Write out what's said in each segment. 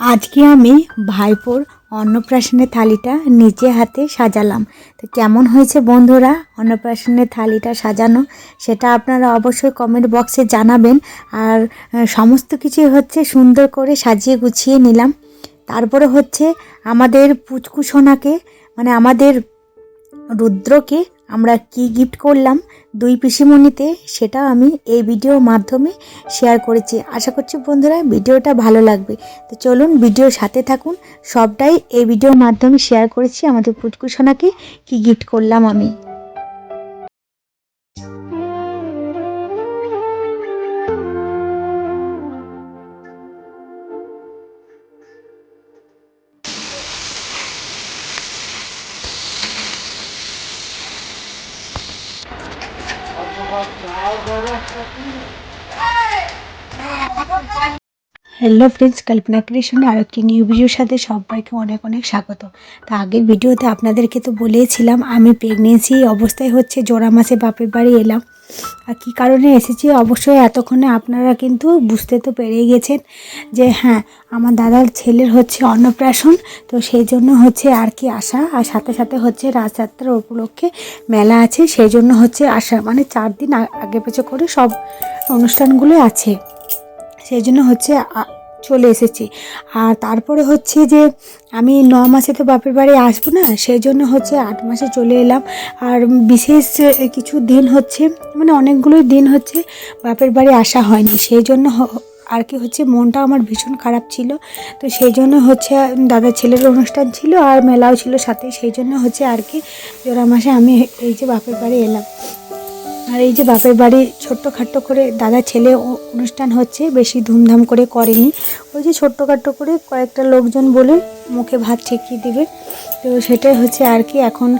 আজকে আমি ভাইপোর অন্নপ্রাশনের থালিটা নিজে হাতে সাজালাম। তো কেমন হয়েছে বন্ধুরা অন্নপ্রাশনের থালিটা সাজানো সেটা আপনারা অবশ্যই কমেন্ট বক্সে জানাবেন। আর সমস্ত কিছুই হচ্ছে সুন্দর করে সাজিয়ে গুছিয়ে নিলাম। তারপরে হচ্ছে আমাদের পুচকু সোনাকে মানে আমাদের রুদ্রকে আমরা কি গিফট করলাম দুই পিসিমণিতে সেটা আমি এই ভিডিওর মাধ্যমে শেয়ার করেছি। আশা করছি বন্ধুরা ভিডিওটা ভালো লাগবে। তো চলুন ভিডিওর সাথে থাকুন। সবটাই এই ভিডিওর মাধ্যমে শেয়ার করেছি। আমাদের পুচকু সোনাকে কি গিফট করলাম আমি? হ্যালো ফ্রেন্ডস কল্পনা ক্রিয়েশনে আর একটি নিউ ভিডিওর সাথে সবাইকে অনেক অনেক স্বাগত। তা আগের ভিডিওতে আপনাদেরকে তো বলেছিলাম, আমি প্রেগনেন্সি অবস্থায় হচ্ছে জোড়া মাসে বাপের বাড়ি এলাম। আর কী কারণে এসেছি? অবশ্যই এতক্ষণে আপনারা কিন্তু বুঝতে তো পেরেই গেছেন যে হ্যাঁ আমার দাদার ছেলের হচ্ছে অন্নপ্রাশন, তো সেই জন্য হচ্ছে আর কি আসা। আর সাথে সাথে হচ্ছে রাজযাত্রার উপলক্ষে মেলা আছে, সেই জন্য হচ্ছে আসা। মানে চার দিন আগে পেছে করে সব অনুষ্ঠানগুলো আছে। সেই জন্য হচ্ছে চলে এসেছি। আর তারপরে হচ্ছে যে আমি ন মাসে তো বাপের বাড়ি আসব না সেই জন্য হচ্ছে আট মাসে চলে এলাম। আর বিশেষ কিছু দিন হচ্ছে মানে অনেকগুলোই দিন হচ্ছে বাপের বাড়ি আসা হয়নি। সেই জন্য আর কি হচ্ছে মনটা আমার ভীষণ খারাপ ছিল। তো সেই জন্য হচ্ছে দাদা ছেলের অনুষ্ঠান ছিল আর মেলাও ছিল সাথে। সেই জন্য হচ্ছে আর কি জোড়া মাসে আমি এই যে বাপের বাড়ি এলাম। আর এই যে বাপের বাড়ি ছোট্টখাট্টো করে দাদা ছেলে অনুষ্ঠান হচ্ছে, বেশি ধুমধাম করে করেনি। ওই যে ছোট্টখাট্টো করে কয়েকটা লোকজন বলে মুখে ভাত ঠেকিয়ে দেবে। তো সেটাই হচ্ছে আর কি, এখন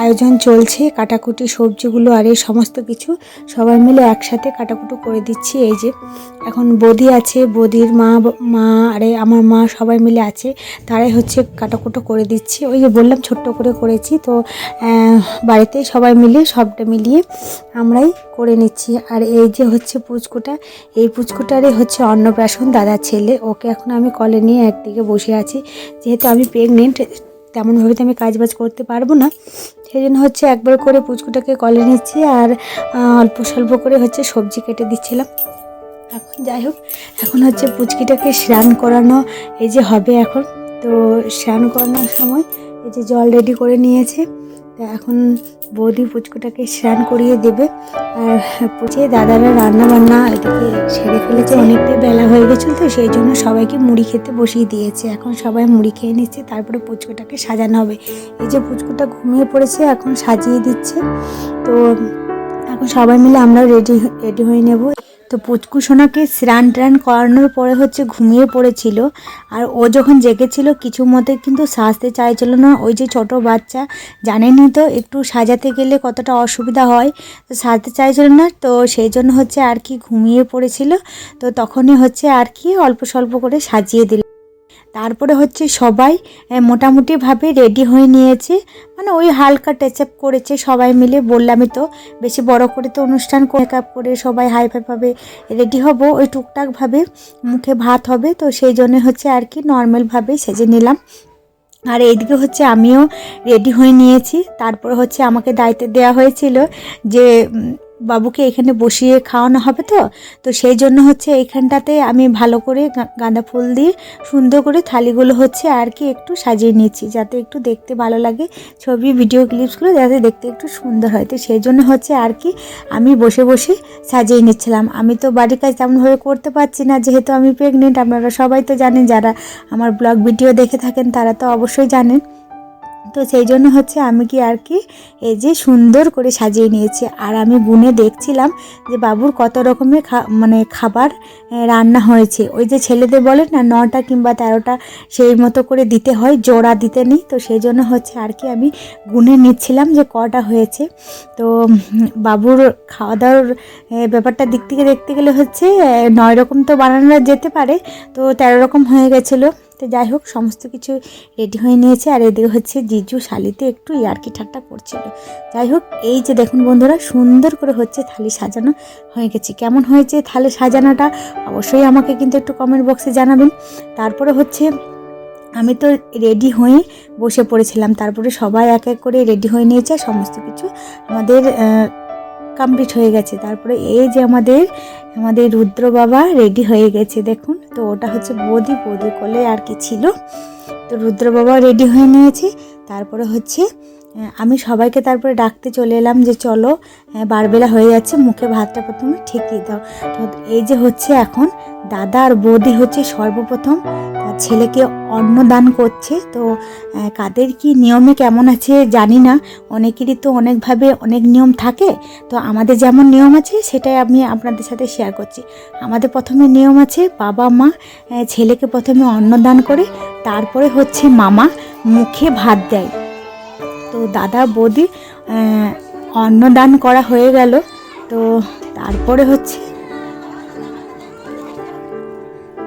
আয়োজন চলছে, কাটাকুটি, সবজিগুলো আর এই সমস্ত কিছু সবাই মিলে একসাথে কাটাকুটো করে দিচ্ছি। এই যে এখন বদি আছে, বদির মা মা আরে আমার মা সবাই মিলে আছে, তারাই হচ্ছে কাটাকুটো করে দিচ্ছি। ওই যে বললাম ছোট্ট করে করেছি, তো বাড়িতে সবাই মিলে সবটা মিলিয়ে আমরাই করে নিচ্ছি। আর এই যে হচ্ছে পুচকুটা, এই পুচকুটারই হচ্ছে অন্নপ্রাশন দাদা ছেলে। ওকে এখন আমি কলে নিয়ে একদিকে বসে আছি। যেহেতু আমি প্রেগনেন্ট তেমনভাবে তো আমি কাজবাজ করতে পারব না। সেই জন্য হচ্ছে একবার করে পুচকুটাকে কলে নিচ্ছি আর অল্প স্বল্প করে হচ্ছে সবজি কেটে দিচ্ছিলাম। এখন যাই হোক, এখন হচ্ছে পুচকিটাকে স্নান করানো, এই যে হবে এখন। তো স্নান করানোর সময় এই যে জল রেডি করে নিয়েছে। তো এখন বৌদি পুচকুটাকে স্নান করিয়ে দেবে। আর পুচে দাদারা রান্না বান্না এদিকে সেরে ফেলেছে অনেকটাই বেলা হয়ে গেছিল তো, সেই জন্য সবাইকে মুড়ি খেতে বসিয়ে দিয়েছে। এখন সবাই মুড়ি খেয়ে নিচ্ছে, তারপরে পুচকুটাকে সাজানো হবে। এই যে পুচকুটা ঘুমিয়ে পড়েছে, এখন সাজিয়ে দিচ্ছে। তো এখন সবাই মিলে আমরা রেডি রেডি হয়ে নেব। তো পুচকু সোনাকে স্নান টান করানোর পরে হচ্ছে ঘুমিয়ে পড়েছিল। আর ও যখন জেগেছিল, কিছু মতে কিন্তু সাজতে চাইছিল না। ওই যে ছোট বাচ্চা জানেনি তো, একটু সাজাতে গেলে কতটা অসুবিধা হয়। তো সাজতে চাইছিল না, তো সেই জন্য হচ্ছে আর কি ঘুমিয়ে পড়েছিল। তো তখনই হচ্ছে আর কি অল্প স্বল্প করে সাজিয়ে দিল। তারপরে হচ্ছে সবাই মোটামুটিভাবে রেডি হয়ে নিয়েছে। মানে ওই হালকা টাচ আপ করেছে সবাই মিলে। বললামই তো, বেশি বড় করে তো অনুষ্ঠান মেকআপ করে সবাই হাই ফাইভাবে রেডি হব। ওই টুকটাকভাবে মুখে ভাত হবে। তো সেই জন্য হচ্ছে আর কি নর্মালভাবে সেজে নিলাম। আর এইদিকে হচ্ছে আমিও রেডি হয়ে নিয়েছি। তারপর হচ্ছে আমাকে দায়িত্ব দেওয়া হয়েছিল যে বাবুকে এখানে বসিয়ে খাওয়ানো হবে তো? তো সেই জন্য হচ্ছে এইখানটাতে আমি ভালো করে গাঁদা ফুল দিয়ে সুন্দর করে থালিগুলো হচ্ছে আর কি একটু সাজিয়ে নিচ্ছি, যাতে একটু দেখতে ভালো লাগে ছবি ভিডিও ক্লিপসগুলো যাতে দেখতে একটু সুন্দর হয়। তো সেই জন্য হচ্ছে আর কি আমি বসে বসে সাজিয়ে নিচ্ছিলাম। আমি তো বাড়ির কাজ তেমনভাবে করতে পারছি না, যেহেতু আমি প্রেগনেন্ট আপনারা সবাই তো জানেন, যারা আমার ব্লগ ভিডিও দেখে থাকেন, তারা তো অবশ্যই জানেন। তো সেই জন্য হচ্ছে আমি কি আর কি এই যে সুন্দর করে সাজিয়ে নিয়েছি। আর আমি গুনে দেখছিলাম যে বাবুর কত রকমের মানে খাবার রান্না হয়েছে। ওই যে ছেলেদের বলে না নটা কিংবা তেরোটা সেই মতো করে দিতে হয় জোড়া দিতে নেই। তো সেই জন্য হচ্ছে আর কি আমি গুনে নিচ্ছিলাম যে কটা হয়েছে। তো বাবুর খাওয়া দাওয়ার আহ, ব্যাপারটার দিক থেকে দেখতে গেলে হচ্ছে নয় রকম তো বানানো যেতে পারে। তো তেরো রকম হয়ে গেছিল। তো যাই হোক, সমস্ত কিছু রেডি হয়ে নিয়েছে। আর এদিকে হচ্ছে জিজু, শালিতে একটু ইয়ার্কি ঠাট্টা করছিল। যাই হোক, এই যে দেখুন বন্ধুরা, সুন্দর করে হচ্ছে থালি সাজানো হয়ে গেছে। কেমন হয়েছে থালি সাজানোটা অবশ্যই আমাকে কিন্তু একটু কমেন্ট বক্সে জানাবেন। তারপরে হচ্ছে আমি তো রেডি হয়ে বসে পড়েছিলাম। তারপরে সবাই এক এক করে রেডি হয়ে নিয়েছে। সমস্ত কিছু আমাদের কমপ্লিট হয়ে গেছে। তারপরে এই যে আমাদের আমাদের রুদ্র বাবা রেডি হয়ে গেছে দেখুন। তো ওটা হচ্ছে বৌদি বৌদি কোলে আর কি ছিল। তো রুদ্র বাবা রেডি হয়ে নিয়েছে। তারপরে হচ্ছে আমি সবাইকে তারপরে ডাকতে চলে এলাম যে চলো বারবেলা হয়ে যাচ্ছে, মুখে ভাতটা প্রথমে ঠেকিয়ে দাও। তো এই যে হচ্ছে এখন, দাদা আর বৌদি হচ্ছে সর্বপ্রথম ছেলেকে অন্নদান করছে। তো কাদের কি নিয়মে কেমন আছে জানি না। অনেকেরই তো অনেকভাবে অনেক নিয়ম থাকে। তো আমাদের যেমন নিয়ম আছে, সেটাই আমি আপনাদের সাথে শেয়ার করছি। আমাদের প্রথমে নিয়ম আছে, বাবা মা ছেলেকে প্রথমে অন্নদান করে, তারপরে হচ্ছে মামা মুখে ভাত দেয়। তো দাদা বৌদি অন্নদান করা হয়ে গেল। তো তারপরে হচ্ছে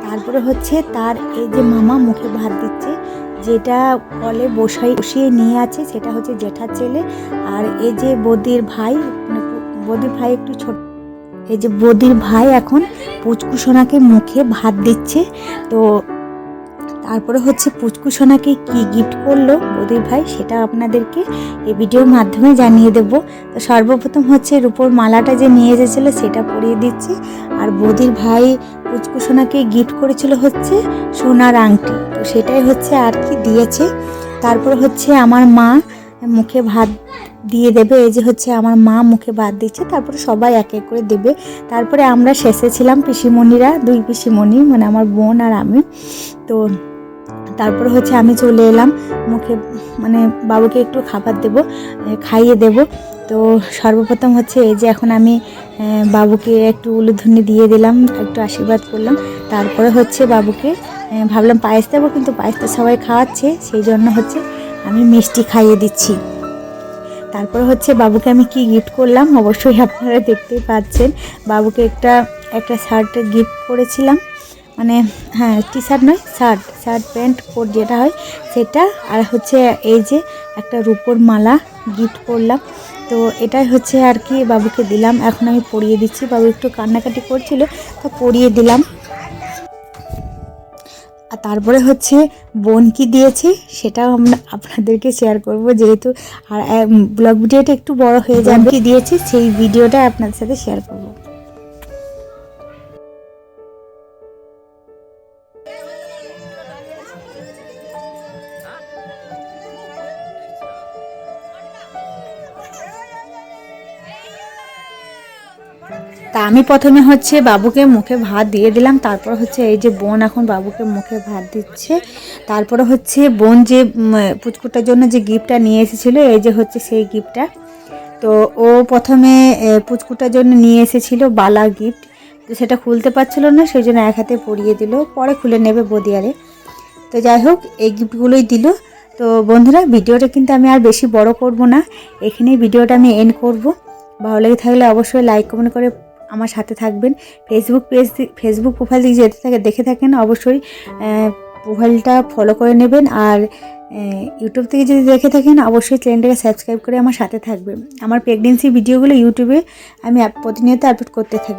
তারপরে হচ্ছে তার এই যে মামা মুখে ভাত দিচ্ছে, যেটা কলে বসাই বসিয়ে নিয়ে আছে, সেটা হচ্ছে জেঠার ছেলে। আর এই যে বদির ভাই বদির ভাই একটু ছোট এই যে বদির ভাই এখন পুচকুসোনাকে মুখে ভাত দিচ্ছে। তো তারপরে হচ্ছে পুচকুসোনাকে কি গিফট করল বদির ভাই সেটা আপনাদেরকে এই ভিডিওর মাধ্যমে জানিয়ে দেব। তো সর্বপ্রথম হচ্ছে রূপোর মালাটা যে নিয়ে এসেছিল সেটা পরিয়ে দিচ্ছি। আর বদির ভাই পুচকুসোনাকে গিফট করেছিল হচ্ছে সোনার আংটি। তো সেটাই হচ্ছে আর কি দিয়েছে। তারপর হচ্ছে আমার মা মুখে ভাত দিয়ে দেবে। এই যে হচ্ছে আমার মা মুখে ভাত দিচ্ছে, তারপরে সবাই এক এক করে দেবে। তারপরে আমরা শেষে ছিলাম পিসিমণিরা, দুই পিসিমণি মানে আমার বোন আর আমি। তো তারপরে হচ্ছে আমি চলে এলাম। মুখে মানে বাবুকে একটু খাবার দেব খাইয়ে দেব। তো সর্বপ্রথম হচ্ছে এই যে এখন আমি বাবুকে একটু উলুধ্বনি দিয়ে দিলাম, একটু আশীর্বাদ করলাম। তারপরে হচ্ছে বাবুকে ভাবলাম পায়েস দেবো, কিন্তু পায়েস তো সবাই খাওয়াচ্ছে, সেই জন্য হচ্ছে আমি মিষ্টি খাইয়ে দিচ্ছি। তারপরে হচ্ছে বাবুকে আমি কি গিফট করলাম, অবশ্যই আপনারা দেখতেই পাচ্ছেন। বাবুকে একটা একটা শার্টের গিফট করেছিলাম। মানে হ্যাঁ টি শার্ট নয় শার্ট শার্ট প্যান্ট কোট যেটা হয় সেটা। আর হচ্ছে এই যে একটা রূপোর মালা গিফট করলাম। তো এটাই হচ্ছে আর কি বাবুকে দিলাম। এখন আমি পরিয়ে দিচ্ছি। বাবু একটু কান্নাকাটি করছিল, তো পরিয়ে দিলাম। আর তারপরে হচ্ছে বোন কি দিয়েছে সেটাও আমরা আপনাদেরকে শেয়ার করব। যেহেতু আর ব্লগ ভিডিওটা একটু বড় হয়ে যাবে। কি দিয়েছে সেই ভিডিওটা আপনাদের সাথে শেয়ার করব। তা আমি প্রথমে হচ্ছে বাবুকে মুখে ভাত দিয়ে দিলাম, তারপর হচ্ছে এই যে বোন এখন বাবুকে মুখে ভাত দিচ্ছে। তারপরে হচ্ছে বোন যে পুচকুটার জন্য যে গিফটটা নিয়ে এসেছিল, এই যে হচ্ছে সেই গিফটটা। তো ও প্রথমে পুচকুটার জন্য নিয়ে এসেছিল বালা গিফট। তো সেটা খুলতে পারছিল না, সেই জন্য এক হাতে পরিয়ে দিল, পরে খুলে নেবে বদিয়ারে। তো যাই হোক, এই গিফটগুলোই দিল। তো বন্ধুরা, ভিডিওটা কিন্তু আমি আর বেশি বড় করব না। এখানেই ভিডিওটা আমি এন্ড করব। ভালো লেগে থাকলে অবশ্যই লাইক কমেন্ট করে আমার সাথে থাকবেন। ফেসবুক পেজ ফেসবুক প্রোফাইল দিয়ে যেতে থাকে দেখে থাকেন অবশ্যই। প্রোফাইলটা ফলো করে নেবেন আর ইউটিউব থেকে যদি দেখে থাকেন অবশ্যই চ্যানেলটাকে সাবস্ক্রাইব করে আমার সাথে থাকবেন। আমার প্রেগনেন্সি ভিডিওগুলো ইউটিউবে আমি প্রতিনিয়ত আপলোড করতে থাকি।